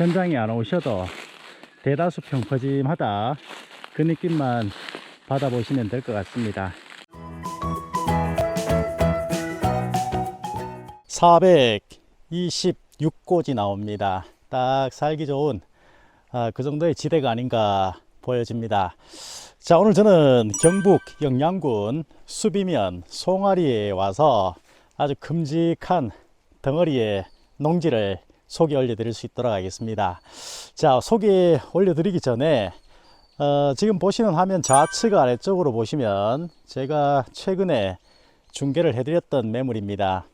현장에 안 오셔도 대다수 평퍼짐하다 그 느낌만 받아보시면 될 것 같습니다. 426고지 나옵니다. 딱 살기 좋은 아, 그 정도의 지대가 아닌가 보여집니다. 자, 오늘 저는 경북 영양군 수비면 송아리에 와서 아주 큼직한 덩어리의 농지를 소개 올려드릴 수 있도록 하겠습니다. 자, 소개 올려드리기 전에 어, 지금 보시는 화면 좌측 아래쪽으로 보시면 제가 최근에 중계를 해드렸던 매물입니다.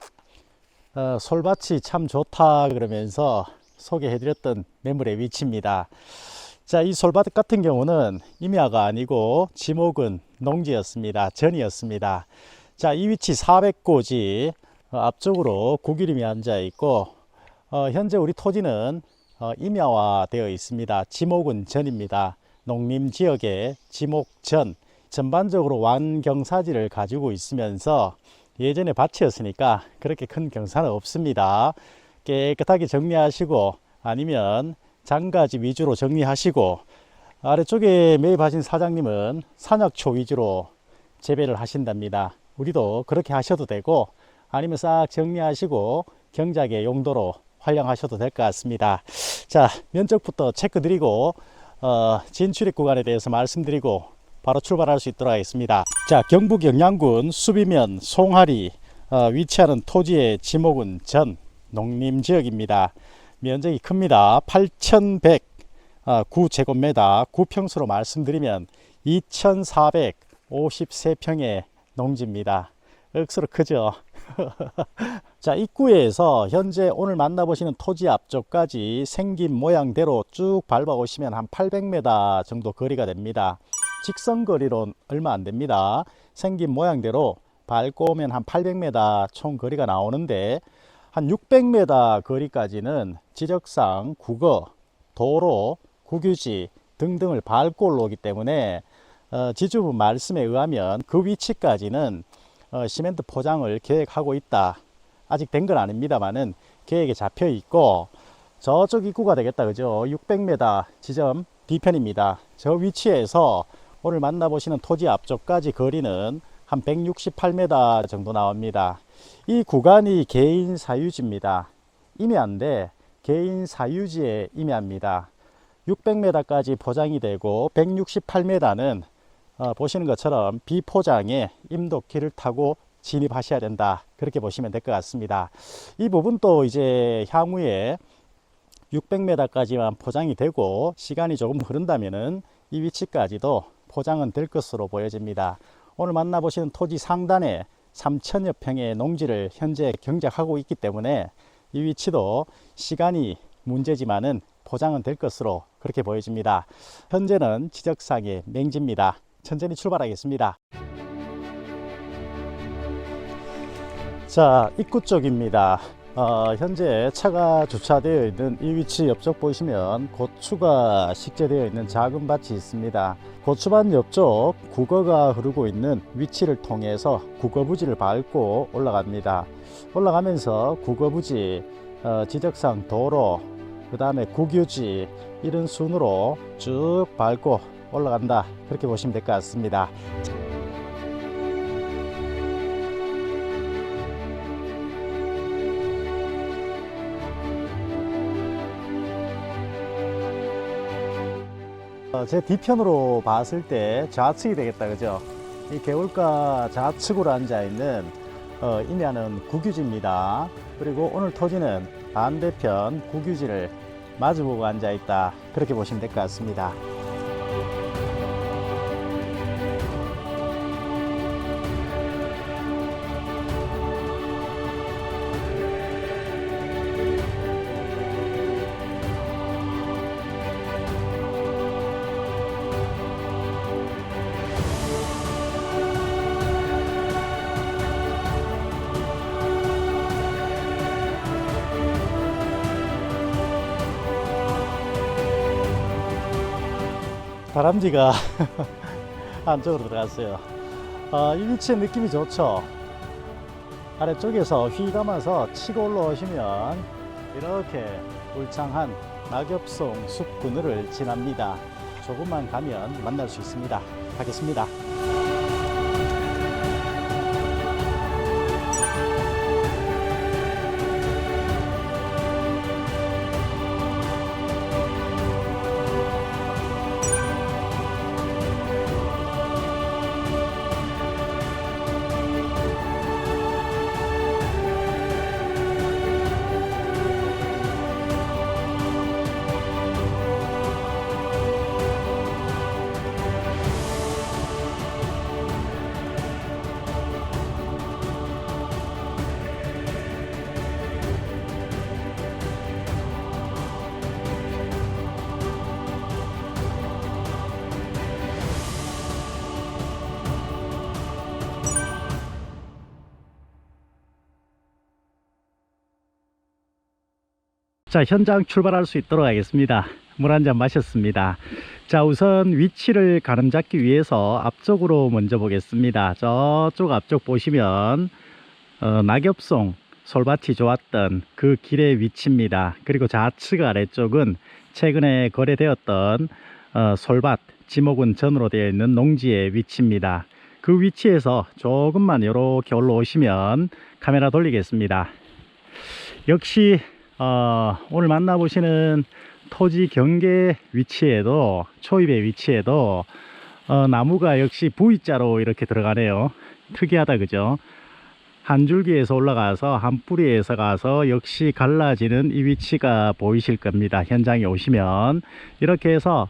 어, 솔밭이 참 좋다 그러면서 소개해드렸던 매물의 위치입니다. 자, 이 솔밭 같은 경우는 임야가 아니고 지목은 농지였습니다. 전이었습니다. 자, 이 위치 400고지 어, 앞쪽으로 구기림이 앉아 있고 어, 현재 우리 토지는 어, 임야화 되어 있습니다. 지목은 전입니다. 농림 지역의 지목전 전반적으로 완경사지를 가지고 있으면서 예전에 밭이었으니까 그렇게 큰 경사는 없습니다. 깨끗하게 정리하시고 아니면 장가지 위주로 정리하시고 아래쪽에 매입하신 사장님은 산약초 위주로 재배를 하신답니다. 우리도 그렇게 하셔도 되고 아니면 싹 정리하시고 경작의 용도로 활용하셔도 될 것 같습니다. 자, 면적부터 체크 드리고 어, 진출입 구간에 대해서 말씀드리고 바로 출발할 수 있도록 하겠습니다. 자, 경북 영양군 수비면 송하리 어, 위치하는 토지의 지목은 전 농림 지역입니다. 면적이 큽니다. 8,100 어, 9제곱미터 9평수로 말씀드리면 2,453평의 농지입니다. 억수로 크죠. 자, 입구에서 현재 오늘 만나보시는 토지 앞쪽까지 생긴 모양대로 쭉 밟아 오시면 한 800m 정도 거리가 됩니다. 직선 거리로 얼마 안 됩니다. 생긴 모양대로 밟고 오면 한 800m 총 거리가 나오는데 한 600m 거리까지는 지적상 국어, 도로, 국유지 등등을 밟고 올라오기 때문에 어, 지주부 말씀에 의하면 그 위치까지는 어, 시멘트 포장을 계획하고 있다. 아직 된 건 아닙니다만은 계획에 잡혀 있고 저쪽 입구가 되겠다 그죠? 600m 지점 뒤편입니다. 저 위치에서 오늘 만나보시는 토지 앞쪽까지 거리는 한 168m 정도 나옵니다. 이 구간이 개인 사유지입니다. 임야인데 개인 사유지의 임야입니다. 600m까지 포장이 되고 168m는 어, 보시는 것처럼 비포장의 임도키를 타고 진입하셔야 된다. 그렇게 보시면 될 것 같습니다. 이 부분도 이제 향후에 600m까지만 포장이 되고 시간이 조금 흐른다면은 이 위치까지도 포장은 될 것으로 보여집니다. 오늘 만나보시는 토지 상단에 3천여 평의 농지를 현재 경작하고 있기 때문에 이 위치도 시간이 문제지만은 포장은 될 것으로 그렇게 보여집니다. 현재는 지적상의 맹지입니다. 천천히 출발하겠습니다. 자, 입구 쪽입니다. 어, 현재 차가 주차되어 있는 이 위치 옆쪽 보시면 고추가 식재되어 있는 작은 밭이 있습니다. 고추밭 옆쪽 국어가 흐르고 있는 위치를 통해서 국어부지를 밟고 올라갑니다. 올라가면서 국어부지, 어, 지적상 도로, 그 다음에 국유지 이런 순으로 쭉 밟고 올라간다. 그렇게 보시면 될 것 같습니다. 어, 제 뒤편으로 봤을 때 좌측이 되겠다 그죠 이 개울가 좌측으로 앉아 있는 어, 임야는 국유지입니다 그리고 오늘 토지는 반대편 국유지를 마주보고 앉아 있다 그렇게 보시면 될 것 같습니다 다람쥐가 안쪽으로 들어갔어요. 아, 이 위치의 느낌이 좋죠. 아래쪽에서 휘 감아서 치고 올라오시면 이렇게 울창한 낙엽송 숲 그늘을 지납니다. 조금만 가면 만날 수 있습니다. 가겠습니다. 자, 현장 출발할 수 있도록 하겠습니다. 물 한 잔 마셨습니다. 자, 우선 위치를 가늠 잡기 위해서 앞쪽으로 먼저 보겠습니다. 저쪽 앞쪽 보시면 어, 낙엽송 솔밭이 좋았던 그 길의 위치입니다. 그리고 좌측 아래쪽은 최근에 거래되었던 어, 솔밭 지목은 전으로 되어 있는 농지의 위치입니다. 그 위치에서 조금만 이렇게 올라오시면 카메라 돌리겠습니다. 역시 어, 오늘 만나보시는 토지 경계 위치에도 초입의 위치에도 어, 나무가 역시 V자로 이렇게 들어가네요. 특이하다 그죠? 한 줄기에서 올라가서 한 뿌리에서 가서 역시 갈라지는 이 위치가 보이실 겁니다. 현장에 오시면 이렇게 해서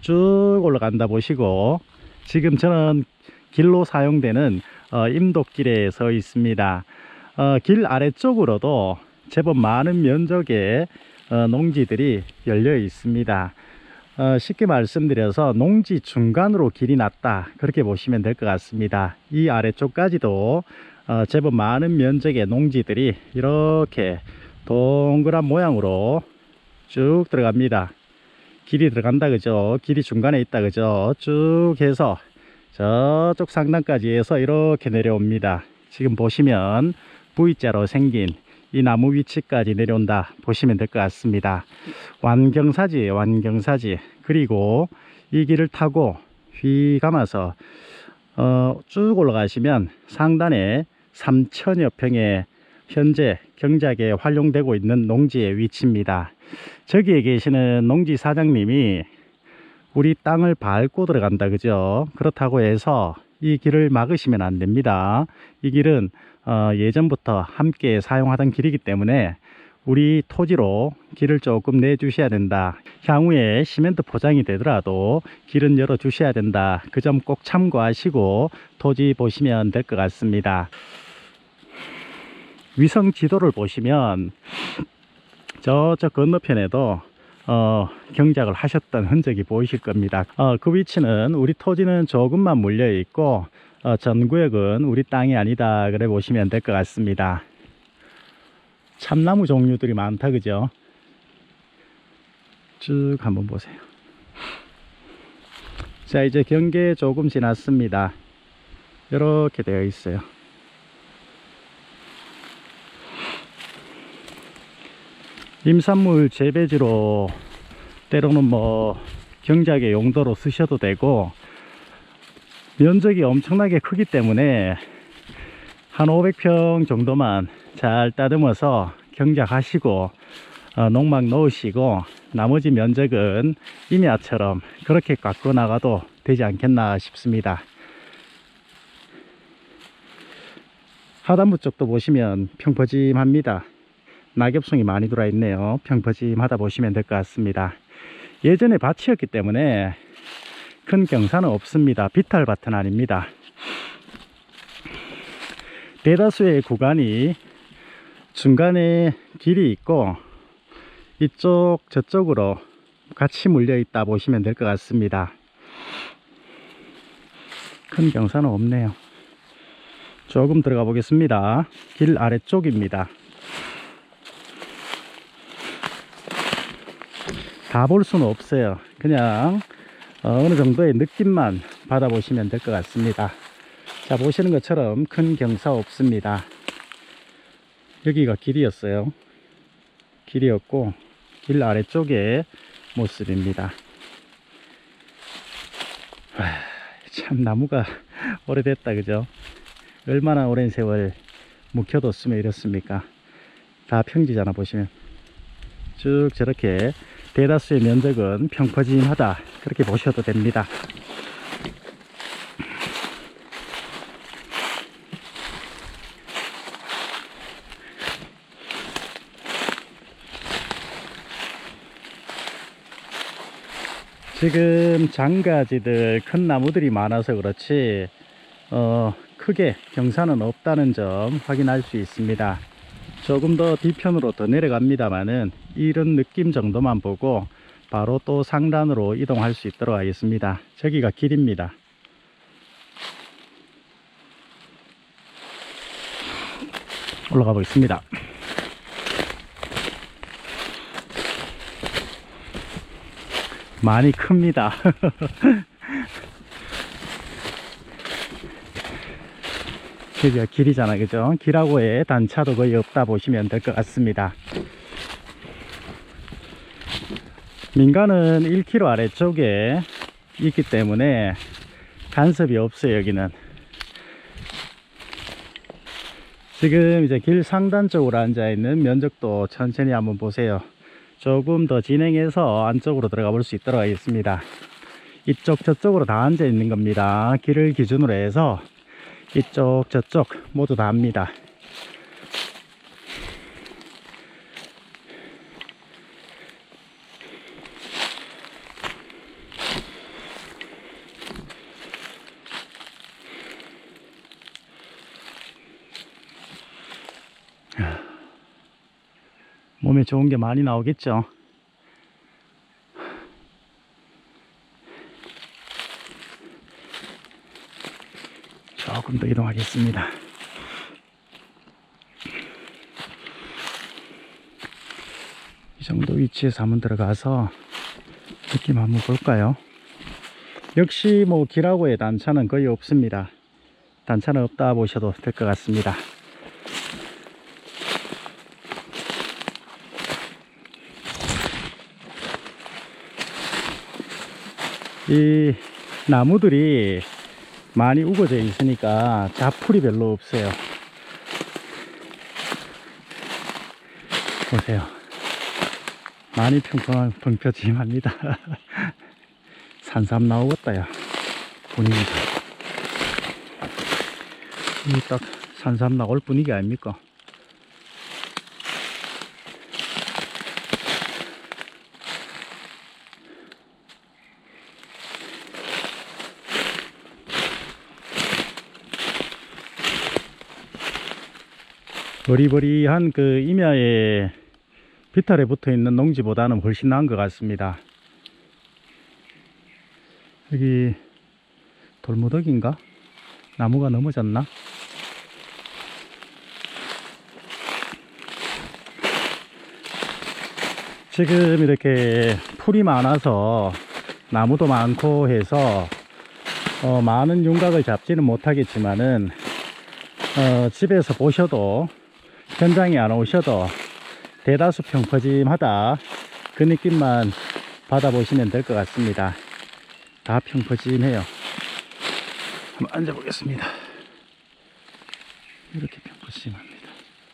쭉 올라간다 보시고 지금 저는 길로 사용되는 어, 임독길에 서 있습니다. 어, 길 아래쪽으로도 제법 많은 면적의 어, 농지들이 열려 있습니다. 어, 쉽게 말씀드려서 농지 중간으로 길이 났다 그렇게 보시면 될 것 같습니다. 이 아래쪽까지도 어, 제법 많은 면적의 농지들이 이렇게 동그란 모양으로 쭉 들어갑니다. 길이 들어간다 그죠? 길이 중간에 있다 그죠? 쭉 해서 저쪽 상단까지 해서 이렇게 내려옵니다. 지금 보시면 V자로 생긴 이 나무 위치까지 내려온다 보시면 될 것 같습니다. 완경사지 완경사지 그리고 이 길을 타고 휘 감아서 어, 쭉 올라가시면 상단에 3천여 평의 현재 경작에 활용되고 있는 농지의 위치입니다. 저기에 계시는 농지 사장님이 우리 땅을 밟고 들어간다 그죠? 그렇다고 해서 이 길을 막으시면 안 됩니다. 이 길은 어, 예전부터 함께 사용하던 길이기 때문에 우리 토지로 길을 조금 내주셔야 된다. 향후에 시멘트 포장이 되더라도 길은 열어 주셔야 된다. 그 점 꼭 참고하시고 토지 보시면 될 것 같습니다. 위성 지도를 보시면 저쪽 건너편에도 어, 경작을 하셨던 흔적이 보이실 겁니다. 어, 그 위치는 우리 토지는 조금만 물려 있고 어, 전 구역은 우리 땅이 아니다 그래 보시면 될 것 같습니다. 참나무 종류들이 많다 그죠? 쭉 한번 보세요. 자 이제 경계 조금 지났습니다. 이렇게 되어 있어요. 임산물 재배지로 때로는 뭐 경작의 용도로 쓰셔도 되고 면적이 엄청나게 크기 때문에 한 500평 정도만 잘 따듬어서 경작하시고 어, 농막 넣으시고 나머지 면적은 임야처럼 그렇게 깎고 나가도 되지 않겠나 싶습니다. 하단부 쪽도 보시면 평퍼짐합니다. 낙엽송이 많이 들어와 있네요. 평퍼짐하다 보시면 될 것 같습니다. 예전에 밭이었기 때문에 큰 경사는 없습니다. 비탈밭은 아닙니다. 대다수의 구간이 중간에 길이 있고 이쪽 저쪽으로 같이 물려 있다 보시면 될 것 같습니다. 큰 경사는 없네요. 조금 들어가 보겠습니다. 길 아래쪽입니다. 다 볼 수는 없어요. 그냥 어느 정도의 느낌만 받아보시면 될 것 같습니다. 자, 보시는 것처럼 큰 경사 없습니다. 여기가 길이었어요. 길이었고, 길 아래쪽의 모습입니다. 아, 참 나무가 오래됐다 그죠? 얼마나 오랜 세월 묵혀뒀으면 이렇습니까? 다 평지잖아 보시면 쭉 저렇게 대다수의 면적은 평퍼짐하다 그렇게 보셔도 됩니다. 지금 장가지들 큰 나무들이 많아서 그렇지 어, 크게 경사는 없다는 점 확인할 수 있습니다. 조금 더 뒤편으로 더 내려갑니다만은 이런 느낌 정도만 보고 바로 또 상단으로 이동할 수 있도록 하겠습니다. 저기가 길입니다. 올라가 보겠습니다. 많이 큽니다. 여기가 길이잖아, 그죠? 길하고의 단차도 거의 없다 보시면 될 것 같습니다. 민가는 1km 아래쪽에 있기 때문에 간섭이 없어요, 여기는. 지금 이제 길 상단 쪽으로 앉아 있는 면적도 천천히 한번 보세요. 조금 더 진행해서 안쪽으로 들어가 볼 수 있도록 하겠습니다. 이쪽 저쪽으로 다 앉아 있는 겁니다. 길을 기준으로 해서 이쪽 저쪽 모두 다 합니다. 몸에 좋은 게 많이 나오겠죠. 조금 더 이동하겠습니다. 이 정도 위치에서 한번 들어가서 느낌 한번 볼까요? 역시 뭐 길하고의 단차는 거의 없습니다. 단차는 없다 보셔도 될 것 같습니다. 이 나무들이 많이 우거져 있으니까 자풀이 별로 없어요. 보세요. 많이 평평, 평평짐합니다. 산삼 나오겠다, 야. 분위기가. 이딱 산삼 나올 분위기 아닙니까? 버리버리한 그 임야에 비탈에 붙어 있는 농지보다는 훨씬 나은 것 같습니다. 여기 돌무더기인가? 나무가 넘어졌나? 지금 이렇게 풀이 많아서 나무도 많고 해서 어, 많은 윤곽을 잡지는 못하겠지만은 어, 집에서 보셔도 현장에 안 오셔도 대다수 평퍼짐하다. 그 느낌만 받아보시면 될 것 같습니다. 다 평퍼짐해요. 한번 앉아보겠습니다. 이렇게 평퍼짐합니다.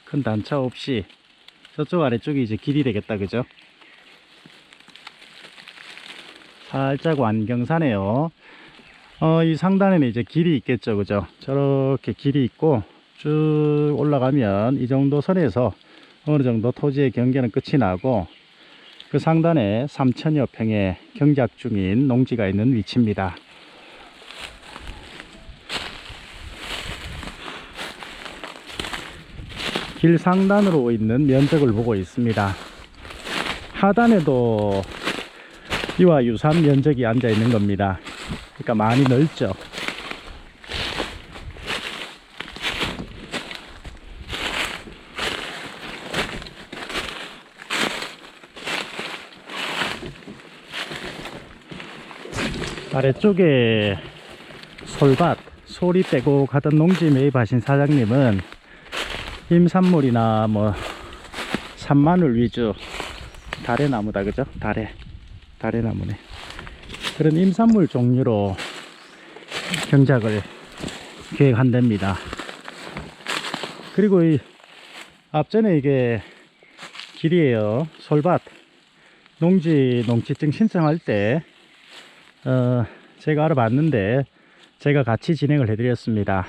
큰 단차 없이 저쪽 아래쪽이 이제 길이 되겠다 그죠? 살짝 완경사네요. 어, 이 상단에는 이제 길이 있겠죠 그죠? 저렇게 길이 있고 쭉 올라가면 이 정도 선에서 어느 정도 토지의 경계는 끝이 나고 그 상단에 3천여 평의 경작 중인 농지가 있는 위치입니다. 길 상단으로 있는 면적을 보고 있습니다. 하단에도 이와 유사한 면적이 앉아 있는 겁니다. 그러니까 많이 넓죠. 아래쪽에 솔밭, 소리 빼고 가던 농지 매입하신 사장님은 임산물이나 뭐 산마늘 위주 다래나무다 그죠? 다래 다래나무네. 그런 임산물 종류로 경작을 계획한답니다. 그리고 이 앞전에 이게 길이에요. 솔밭 농지 농지증 신청할 때 어, 제가 알아봤는데 제가 같이 진행을 해드렸습니다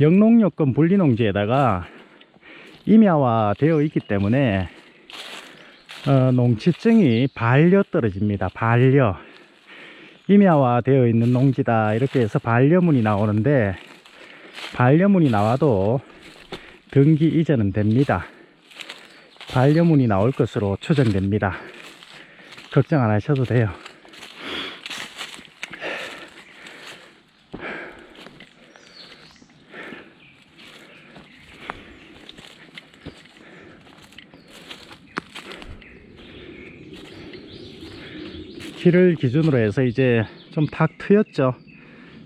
영농요건 분리농지에다가 임야화 되어 있기 때문에 어, 농지증이 반려 떨어집니다. 반려. 임야화 되어 있는 농지다. 이렇게 해서 반려문이 나오는데 반려문이 나와도 등기 이전은 됩니다. 반려문이 나올 것으로 추정됩니다. 걱정 안 하셔도 돼요. 길을 기준으로 해서 이제 좀 탁 트였죠.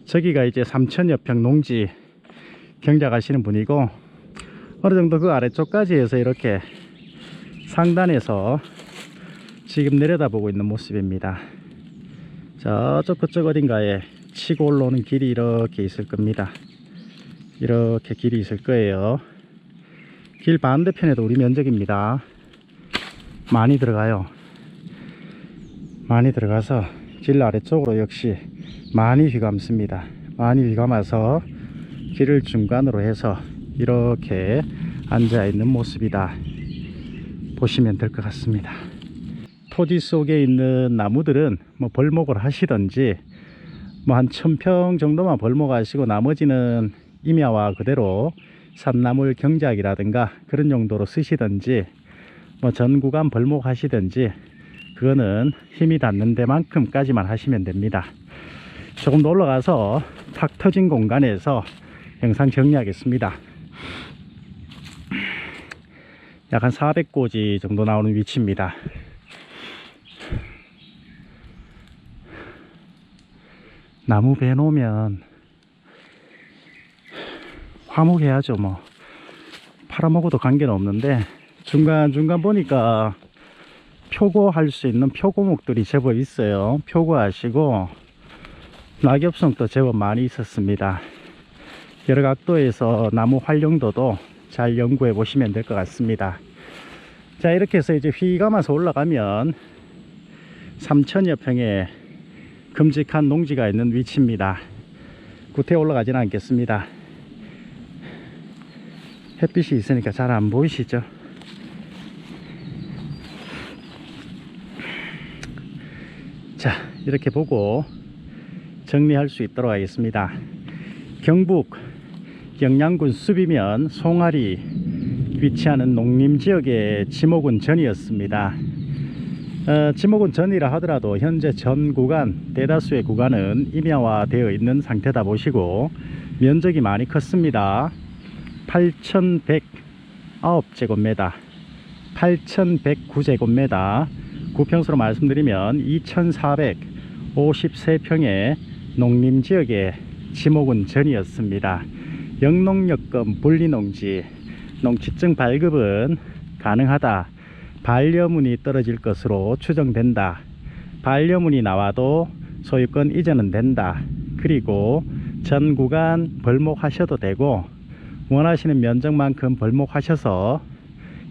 저기가 이제 3천여 평 농지 경작하시는 분이고 어느 정도 그 아래쪽까지 해서 이렇게 상단에서 지금 내려다보고 있는 모습입니다. 저쪽 그쪽 어딘가에 치고 올라오는 길이 이렇게 있을 겁니다. 이렇게 길이 있을 거예요. 길 반대편에도 우리 면적입니다. 많이 들어가요. 많이 들어가서 길 아래쪽으로 역시 많이 휘감습니다. 많이 휘감아서 길을 중간으로 해서 이렇게 앉아 있는 모습이다. 보시면 될 것 같습니다. 토지 속에 있는 나무들은 뭐 벌목을 하시든지 뭐 한 천평 정도만 벌목하시고 나머지는 임야와 그대로 산나물 경작이라든가 그런 용도로 쓰시든지 뭐 전 구간 벌목하시든지 그거는 힘이 닿는 데만큼까지만 하시면 됩니다. 조금 더 올라가서 탁 터진 공간에서 영상 정리하겠습니다. 약 한 400고지 정도 나오는 위치입니다. 나무 배 놓으면 화목해야죠 뭐 팔아먹어도 관계는 없는데 중간중간 보니까 표고할 수 있는 표고목들이 제법 있어요. 표고하시고 낙엽성도 제법 많이 있었습니다. 여러 각도에서 나무 활용도도 잘 연구해 보시면 될 것 같습니다. 자 이렇게 해서 이제 휘감아서 올라가면 3천여 평의 큼직한 농지가 있는 위치입니다. 구태 올라가지는 않겠습니다. 햇빛이 있으니까 잘 안 보이시죠? 자 이렇게 보고 정리할 수 있도록 하겠습니다. 경북 영양군 수비면 송아리 위치하는 농림지역의 지목은 전이었습니다. 어, 지목은 전이라 하더라도 현재 전 구간 대다수의 구간은 임야화 되어 있는 상태다 보시고 면적이 많이 컸습니다. 8109제곱미터 8109제곱미터. 구평수로 말씀드리면 2453평의 농림지역의 지목은 전이었습니다. 영농여건 분리농지 농지증 발급은 가능하다. 반려문이 떨어질 것으로 추정된다. 반려문이 나와도 소유권 이전은 된다. 그리고 전 구간 벌목하셔도 되고 원하시는 면적만큼 벌목하셔서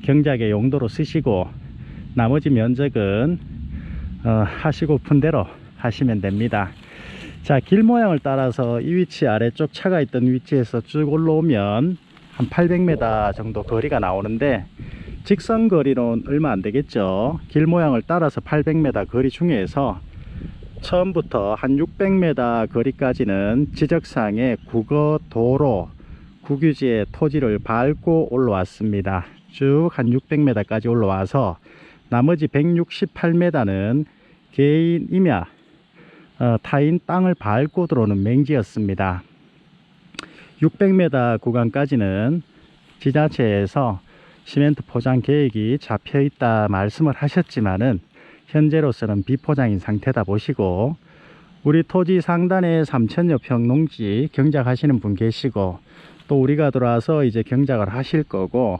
경작의 용도로 쓰시고 나머지 면적은 어, 하시고픈 대로 하시면 됩니다. 자, 길 모양을 따라서 이 위치 아래쪽 차가 있던 위치에서 쭉 올라오면 한 800m 정도 거리가 나오는데 직선 거리로는 얼마 안 되겠죠. 길 모양을 따라서 800m 거리 중에서 처음부터 한 600m 거리까지는 지적상의 국어 도로 국유지의 토지를 밟고 올라왔습니다. 쭉 한 600m까지 올라와서 나머지 168m는 개인 임야 어, 타인 땅을 밟고 들어오는 맹지였습니다. 600m 구간까지는 지자체에서 시멘트 포장 계획이 잡혀 있다 말씀을 하셨지만은 현재로서는 비포장인 상태다 보시고 우리 토지 상단에 3천여 평 농지 경작하시는 분 계시고 또 우리가 들어와서 이제 경작을 하실 거고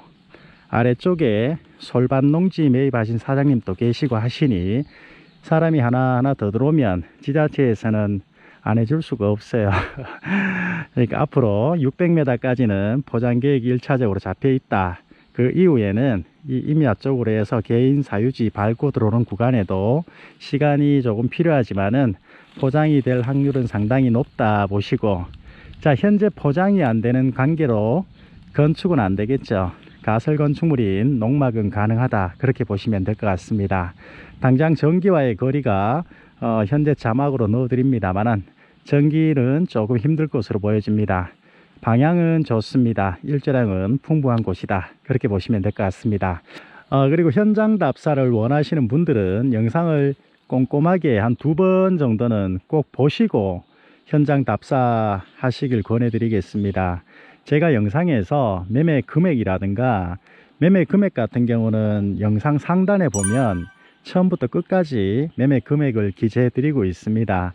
아래쪽에 솔밭 농지 매입하신 사장님도 계시고 하시니 사람이 하나하나 더 들어오면 지자체에서는 안 해줄 수가 없어요. 그러니까 앞으로 600m까지는 포장 계획이 1차적으로 잡혀 있다. 그 이후에는 이 임야 쪽으로 해서 개인 사유지 밟고 들어오는 구간에도 시간이 조금 필요하지만은 포장이 될 확률은 상당히 높다 보시고 자 현재 포장이 안 되는 관계로 건축은 안 되겠죠. 가설 건축물인 농막은 가능하다 그렇게 보시면 될 것 같습니다. 당장 전기와의 거리가 어, 현재 자막으로 넣어드립니다만은 전기는 조금 힘들 것으로 보여집니다. 방향은 좋습니다. 일조량은 풍부한 곳이다. 그렇게 보시면 될 것 같습니다. 어, 그리고 현장 답사를 원하시는 분들은 영상을 꼼꼼하게 한 두 번 정도는 꼭 보시고 현장 답사 하시길 권해드리겠습니다. 제가 영상에서 매매 금액이라든가 매매 금액 같은 경우는 영상 상단에 보면 처음부터 끝까지 매매 금액을 기재해 드리고 있습니다.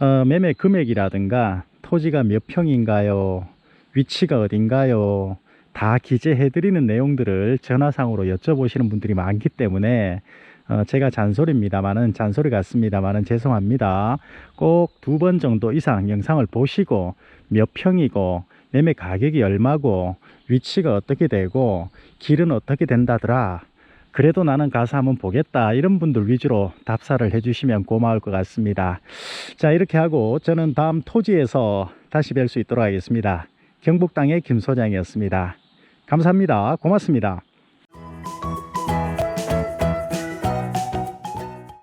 어, 매매 금액이라든가 토지가 몇 평인가요? 위치가 어딘가요? 다 기재해 드리는 내용들을 전화상으로 여쭤보시는 분들이 많기 때문에 어, 제가 잔소리입니다만은 잔소리 같습니다만은 죄송합니다. 꼭 두 번 정도 이상 영상을 보시고 몇 평이고 매매 가격이 얼마고 위치가 어떻게 되고 길은 어떻게 된다더라. 그래도 나는 가서 한번 보겠다. 이런 분들 위주로 답사를 해주시면 고마울 것 같습니다. 자, 이렇게 하고 저는 다음 토지에서 다시 뵐 수 있도록 하겠습니다. 경북 땅의 김 소장이었습니다. 감사합니다. 고맙습니다.